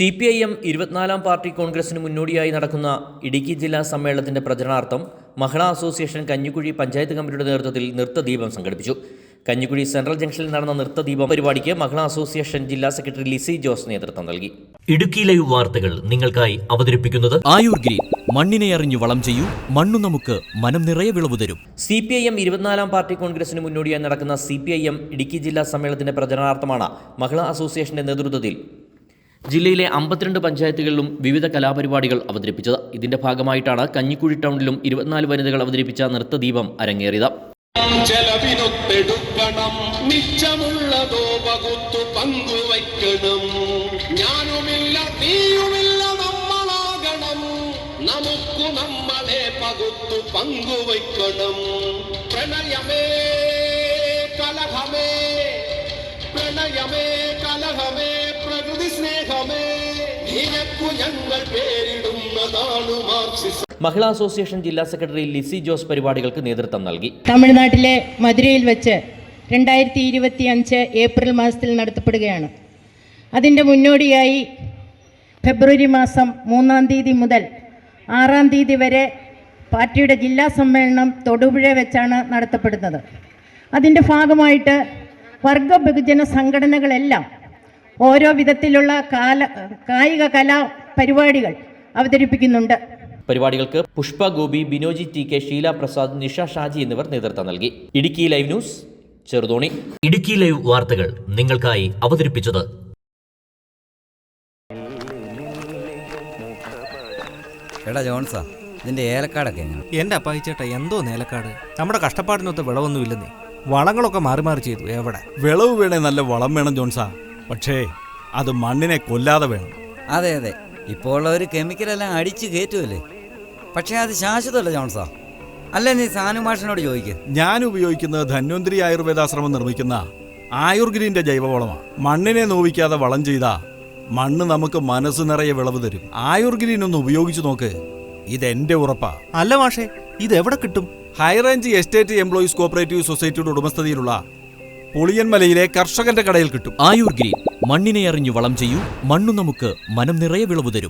C P I M ഇരുപത്തിനാലാം party കോൺഗ്രസിന് മുന്നോടിയായി നടക്കുന്ന ഇടുക്കി ജില്ലാ സമ്മേളനത്തിന്റെ പ്രചരണാർത്ഥം മഹിളാ അസോസിയേഷൻ കഞ്ഞിക്കുഴി പഞ്ചായത്ത് കമ്മിറ്റിയുടെ നേതൃത്വത്തിൽ നൃത്തദീപം സംഘടിപ്പിച്ചു. കഞ്ഞിക്കുഴി സെൻട്രൽ ജംഗ്ഷനിൽ നടന്ന നൃത്തദീപം പരിപാടിക്ക് മഹിളാ അസോസിയേഷൻ ജില്ലാ സെക്രട്ടറി ലിസി ജോസ് നേതൃത്വം നൽകി. ഇടുക്കി ലൈവ് വാർത്തകൾ നിങ്ങൾക്കായി അവതരിപ്പിക്കുന്നത് ആയുർ ഗ്രീൻ. മണ്ണിനെ അറിഞ്ഞു വളം ചെയ്യൂ. മണ്ണു നമുക്ക് മനം നിറയെ വിളവ് തരും. സി പി ഐ എം ഇരുപത്തിനാലാം പാർട്ടി കോൺഗ്രസിന് മുന്നോടിയായി നടക്കുന്ന C P I M Idukki ജില്ലാ സമ്മേളനത്തിന്റെ പ്രചരണാർത്ഥമാണ് മഹിളാ അസോസിയേഷന്റെ നേതൃത്വത്തിൽ ജില്ലയിലെ അമ്പത്തിരണ്ട് പഞ്ചായത്തുകളിലും വിവിധ കലാപരിപാടികൾ അവതരിപ്പിച്ചത്. ഇതിന്റെ ഭാഗമായിട്ടാണ് കഞ്ഞിക്കുഴി ടൗണിലും ഇരുപത്തിനാല് വനിതകൾ അവതരിപ്പിച്ച നൃത്തദീപം അരങ്ങേറിയത്. പ്രണയമേ കലഹമേ പ്രണയമേ കലഹമേ. പ്രകൃതി സ്നേഹമേ നിനക്കു ഞങ്ങൾ പേരിടുന്നതാണ് മാർക്സിസം. മഹിളാ അസോസിയേഷൻ ജില്ലാ സെക്രട്ടറി ലിസി ജോസ് പരിപാടികൾക്ക് നേതൃത്വം നൽകി. തമിഴ്നാട്ടിലെ മധുരയിൽ വെച്ച് രണ്ടായിരത്തി ഇരുപത്തി അഞ്ച് ഏപ്രിൽ മാസത്തിൽ നടത്തപ്പെടുകയാണ്. അതിന്റെ മുന്നോടിയായി ഫെബ്രുവരി മാസം മൂന്നാം തീയതി മുതൽ ആറാം തീയതി വരെ പാർട്ടിയുടെ ജില്ലാ സമ്മേളനം തൊടുപുഴ വെച്ചാണ് നടത്തപ്പെടുന്നത്. അതിന്റെ ഭാഗമായിട്ട് വർഗ ബഹുജന സംഘടനകളെല്ലാം ഓരോ വിധത്തിലുള്ള കാല കായിക കലാ പരിപാടികൾ അവതരിപ്പിക്കുന്നുണ്ട്. പരിപാടികൾക്ക് പുഷ്പ ഗോപി ബിനോജി ടി കെ ഷീല പ്രസാദ് നിഷ ഷാജി എന്നിവർ നേതൃത്വം നൽകി. Idukki live news Cheruthoni. Idukki live വാർത്തകൾ നിങ്ങൾക്കായി അവതരിപ്പിച്ചത് എടാ ജോൺസാ ഇതിന്റെ ഏലക്കാടൊക്കെ എങ്ങനെ? എന്റെ അപ്പായിച്ചേട്ട എന്തോ നേലക്കാട്. നമ്മുടെ കഷ്ടപ്പാടിനൊത്ത് വിളവൊന്നുമില്ലെന്നേ. വളങ്ങളൊക്കെ മാറി മാറി ചെയ്തു എവിടെ? വിളവ് വേണേ നല്ല വളം വേണം ജോൺസാ. പക്ഷേ അത് മണ്ണിനെ കൊല്ലാതെ വേണം. അതെ അതെ. ഇപ്പോൾ ഉള്ള ഒരു കെമിക്കലെല്ലാം അടിച്ചു കയറ്റുമല്ലേ പക്ഷേ അത് ശാശ്വതമല്ല ജോൺസാ അല്ല നീ സാനുമാഷനോട് ചോദിക്കുക ചോദിക്ക്? ഞാൻ ഉപയോഗിക്കുന്നത് ധന്വന്തിരി ആയുർവേദാശ്രമം നിർമ്മിക്കുന്ന ആയുർഗ്രീന്റെ ജൈവവളമാണ്. മണ്ണിനെ നോവിക്കാതെ വളം ചെയ്താ മണ്ണ് നമുക്ക് മനസ്സ് നിറയെ വിളവ് തരും. ആയുർഗ്രീൻ ഒന്ന് ഉപയോഗിച്ചു നോക്ക്. ഇതെന്റെ ഉറപ്പാ. അല്ല മാഷേ ഇത് എവിടെ കിട്ടും? ഹൈറേഞ്ച് എസ്റ്റേറ്റ് എംപ്ലോയീസ് കോപ്പറേറ്റീവ് സൊസൈറ്റിയുടെ ഉടമസ്ഥതയിലുള്ള പുളിയൻമലയിലെ കർഷകന്റെ കടയിൽ കിട്ടും. ആയുർ ഗ്രീൻ മണ്ണിനെ അറിഞ്ഞു വളം ചെയ്യൂ. മണ്ണു നമുക്ക് മനം നിറയെ വിളവ് തരും.